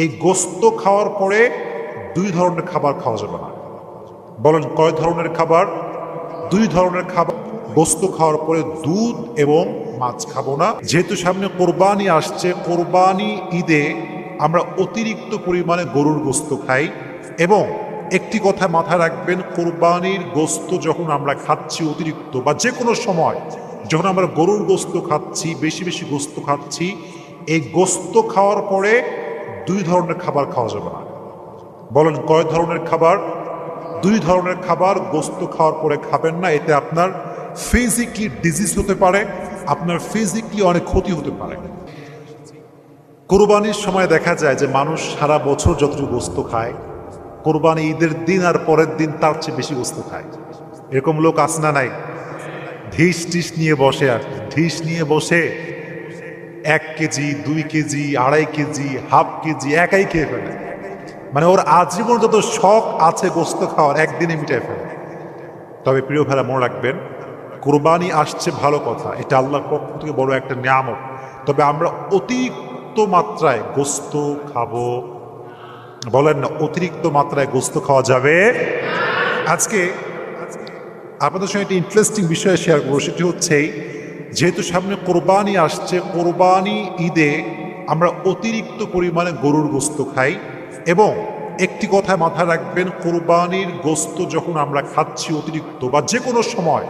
এই গোস্ত খাওয়ার পরে দুই ধরনের খাবার খাওয়া যাবে না। বলেন কয় ধরনের খাবার? দুই ধরনের খাবার। গোস্ত খাওয়ার পরে দুধ এবং মাছ খাব না। যেহেতু সামনে কোরবানি আসছে, কোরবানি ঈদে আমরা অতিরিক্ত পরিমাণে গরুর গোস্ত খাই এবং একটি কথা মাথায় রাখবেন, কোরবানির গোস্ত যখন আমরা খাচ্ছি অতিরিক্ত বা যে কোনো সময়, যখন আমরা গরুর গোস্ত খাচ্ছি, বেশি বেশি গোস্ত খাচ্ছি, এই গোস্ত খাওয়ার পরে দুই ধরনের খাবার খাওয়া যাবে না। বলেন, কয় ধরনের খাবার? দুই ধরনের খাবার গোস্ত খাওয়ার পরে খাবেন না, এতে আপনার ফিজিকলি ডিজিজ হতে পারে, আপনার ফিজিকলি অনেক ক্ষতি হতে পারে। কোরবানির সময় দেখা যায় যে মানুষ সারা বছর যতটুকু গোস্ত খায়, কোরবানি ঈদের দিন আর পরের দিন তার চেয়ে বেশি গোস্ত খায়। এরকম লোক আছে না নাই? ঢিস টিস নিয়ে বসে আর ঢিস নিয়ে বসে এক কেজি, দুই কেজি, আড়াই কেজি, হাফ কেজি, একাই খেয়ে ফেলে। মানে ওর আজীবন যত শখ আছে গোস্ত খাওয়ার, একদিনে মিটাই ফেলে। তবে প্রিয় ভাইরা, মনে রাখবেন, কোরবানি আসছে ভালো কথা, এটা আল্লাহর পক্ষ থেকে বড় একটা নিয়ামক তবে আমরা অতিরিক্ত মাত্রায় গোস্ত খাব। বলেন না, অতিরিক্ত মাত্রায় গোস্ত খাওয়া যাবে? আজকে আপনাদের সঙ্গে একটা ইন্টারেস্টিং বিষয় শেয়ার করব, সেটি হচ্ছে যেহেতু সামনে কোরবানি আসছে, কোরবানি ঈদে আমরা অতিরিক্ত পরিমাণে গরুর গোস্ত খাই এবং একটি কথা মাথায় রাখবেন, কোরবানির গোস্ত যখন আমরা খাচ্ছি অতিরিক্ত বা যে কোনো সময়,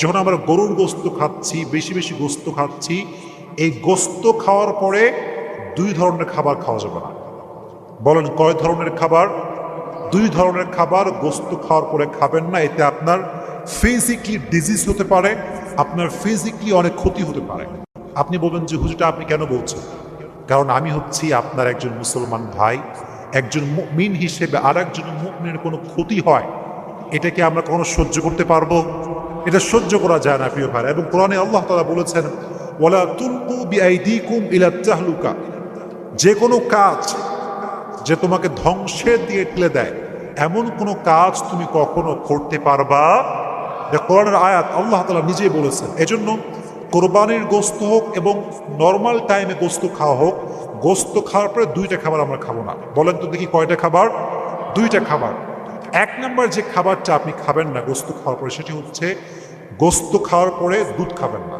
যখন আমরা গরুর গোস্ত খাচ্ছি, বেশি বেশি গোস্ত খাচ্ছি, এই গোস্ত খাওয়ার পরে দুই ধরনের খাবার খাওয়া যাবে না। বলেন কয় ধরনের খাবার? দুই ধরনের খাবার গোস্ত খাওয়ার পরে খাবেন না, এতে আপনার ফিজিকলি ডিজিজ হতে পারে আপনার ফিজিকলি অনেক ক্ষতি হতে পারে। আপনি বলবেন যে, হুজুরটা, আপনি কেন বলছেন? কারণ আমি হচ্ছি আপনার একজন মুসলমান ভাই। একজন মিন হিসেবে আর একজন মুমিনের কোনো ক্ষতি হয়, এটাকে আমরা কখনো সহ্য করতে পারব? এটা সহ্য করা যায় না, প্রিয় ভাই। এবং কোরআনে আল্লাহ তালা বলেছেন, ওয়ালা তুলকু বিআইদিকুম ইলা তাহলুকা। যে কোনো কাজ যে তোমাকে ধ্বংসের দিয়ে ঠেলে দেয়, এমন কোনো কাজ তুমি কখনো করতে পারবা যে কোরআনের আয়াত আল্লাহ তালা নিজেই বলেছেন। এজন্য কোরবানির গোস্ত হোক এবং নর্মাল টাইমে গোস্ত খাওয়া হোক, গোস্ত খাওয়ার পরে দুইটা খাবার আমরা খাব না। বলেন তো দেখি কয়টা খাবার? দুইটা খাবার। এক নাম্বার যে খাবারটা আপনি খাবেন না গোস্ত খাওয়ার পরে, সেটি হচ্ছে গোস্ত খাওয়ার পরে দুধ খাবেন না।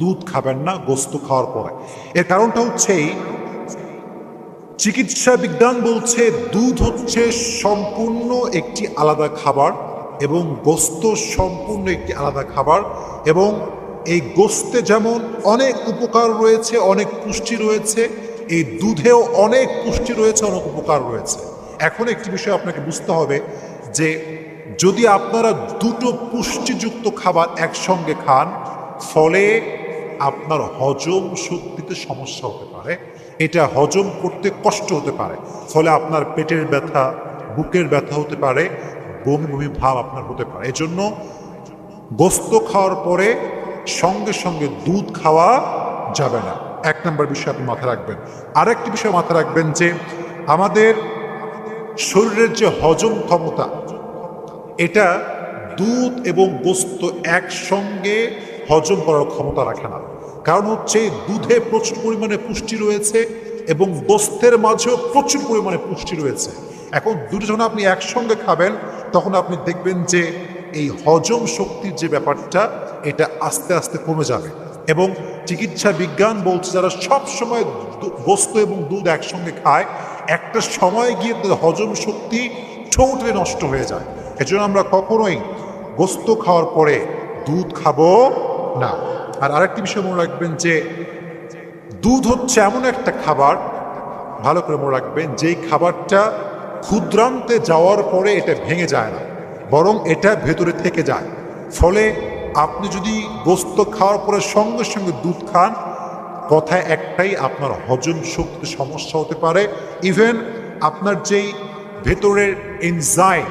দুধ খাবেন না গোস্ত খাওয়ার পরে। এর কারণটা হচ্ছেই চিকিৎসা বিজ্ঞান বলছে দুধ হচ্ছে সম্পূর্ণ একটি আলাদা খাবার। এবং গোস্ত সম্পূর্ণ একটি আলাদা খাবার এবং এই গোস্তে যেমন অনেক উপকার রয়েছে, অনেক পুষ্টি রয়েছে, এই দুধেও অনেক পুষ্টি রয়েছে, অনেক উপকার রয়েছে। এখন একটি বিষয় আপনাকে বুঝতে হবে যে যদি আপনারা দুটো পুষ্টিযুক্ত খাবার একসঙ্গে খান, ফলে আপনার হজম শক্তিতে সমস্যা হতে পারে। এটা হজম করতে কষ্ট হতে পারে, ফলে আপনার পেটের ব্যথা, বুকের ব্যথা হতে পারে বমি বমি ভাব আপনার হতে পারে। এজন্য গোস্ত খাওয়ার পরে সঙ্গে সঙ্গে দুধ খাওয়া যাবে না। এক নম্বর বিষয় আপনি মাথায় রাখবেন। আরেকটি বিষয় মাথায় রাখবেন যে আমাদের শরীরের যে হজম ক্ষমতা, এটা দুধ এবং গোস্ত একসঙ্গে হজম করার ক্ষমতা রাখে না। কারণ হচ্ছে দুধে প্রচুর পরিমাণে পুষ্টি রয়েছে এবং গোস্তের মাঝেও প্রচুর পরিমাণে পুষ্টি রয়েছে। এখন দুটো যখন আপনি একসঙ্গে খাবেন তখন আপনি দেখবেন যে এই হজম শক্তির যে ব্যাপারটা, এটা আস্তে আস্তে কমে যাবে। এবং চিকিৎসা বিজ্ঞান বলছে যারা সব সময় গোস্ত এবং দুধ একসঙ্গে খায়, একটা সময় গিয়ে হজম শক্তি টোটালি নষ্ট হয়ে যায়। এজন্য আমরা কখনোই গোস্ত খাওয়ার পরে দুধ খাব না। আর আরেকটি বিষয় মনে রাখবেন যে দুধ হচ্ছে এমন একটা খাবার, ভালো করে মনে রাখবেন, যেই খাবারটা ক্ষুদ্রান্তে যাওয়ার পরে এটা ভেঙে যায় না, বরং এটা ভেতরে থেকে যায়। ফলে আপনি যদি গোস্ত খাওয়ার পরে সঙ্গে সঙ্গে দুধ খান, কথায় একটাই আপনার হজম শক্তিতে সমস্যা হতে পারে। ইভেন আপনার যেই ভেতরের এনজাইম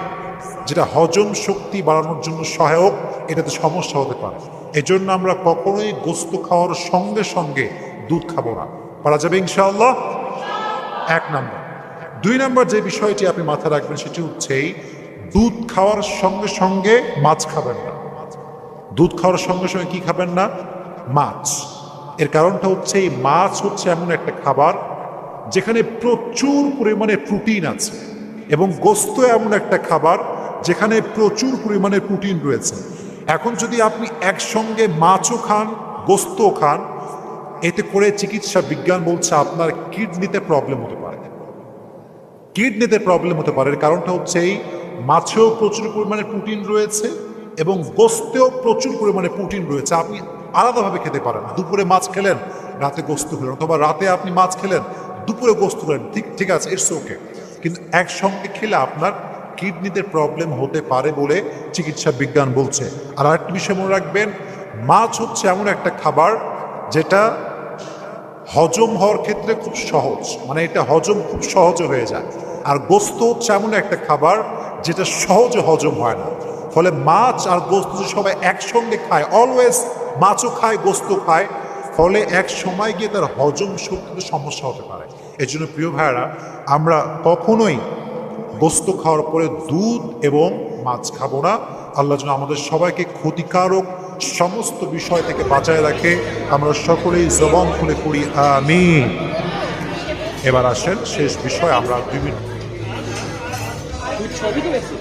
যেটা হজম শক্তি বাড়ানোর জন্য সহায়ক, এটাতে সমস্যা হতে পারে। এজন্য আমরা কখনোই গোস্ত খাওয়ার সঙ্গে সঙ্গে দুধ খাব না। পারা যাবে ইনশাআল্লাহ? এক নম্বর। দুই নম্বর যে বিষয়টি আপনি মাথায় রাখবেন সেটি হচ্ছে দুধ খাওয়ার সঙ্গে সঙ্গে মাছ খাবেন না। দুধ খাওয়ার সঙ্গে সঙ্গে কি খাবেন না? মাছ। এর কারণটা হচ্ছে এই মাছ হচ্ছে এমন একটা খাবার যেখানে প্রচুর পরিমাণে প্রোটিন আছে এবং গোস্ত এমন একটা খাবার যেখানে প্রচুর পরিমাণে প্রোটিন রয়েছে। এখন যদি আপনি একসঙ্গে মাছও খান, গোস্তও খান, এতে করে চিকিৎসা বিজ্ঞান বলছে আপনার কিডনিতে প্রবলেম হতে পারে। কিডনিতে প্রবলেম হতে পারে। কারণটা হচ্ছে এই মাছেও প্রচুর পরিমাণে প্রোটিন রয়েছে এবং গোস্তেও প্রচুর পরিমাণে প্রোটিন রয়েছে। আপনি আলাদাভাবে খেতে পারেন দুপুরে মাছ খেলেন, রাতে গোস্ত খেলেন অথবা রাতে আপনি মাছ খেলেন, দুপুরে গোস্ত খেলেন। ঠিক ঠিক আছে ইটস ওকে কিন্তু একসঙ্গে খেলে আপনার কিডনিতে প্রবলেম হতে পারে বলে চিকিৎসা বিজ্ঞান বলছে। আর আরেকটি বিষয় মনে রাখবেন, মাছ হচ্ছে এমন একটা খাবার যেটা হজম হওয়ার ক্ষেত্রে খুব সহজ। মানে এটা হজম খুব সহজে হয়ে যায়। আর গোস্ত হচ্ছে এমন একটা খাবার যেটা সহজে হজম হয় না। ফলে মাছ আর গোস্ত সবাই একসঙ্গে খায় অলওয়েজ মাছও খায়, গোস্ত খায়, ফলে এক সময় গিয়ে তার হজম শক্তিতে সমস্যা হতে পারে। এই জন্য প্রিয় ভাইয়েরা, আমরা কখনোই গোস্ত খাওয়ার পরে দুধ এবং মাছ খাব না। আল্লাহ যেন আমাদের সবাইকে ক্ষতিকারক সমস্ত বিষয় থেকে বাঁচায় রাখে। আমরা সকলেই জবান খুলে পড়ি আমি এবার আসেন শেষ বিষয়, আমরা দুই মিনিট ছবি তুলেছিস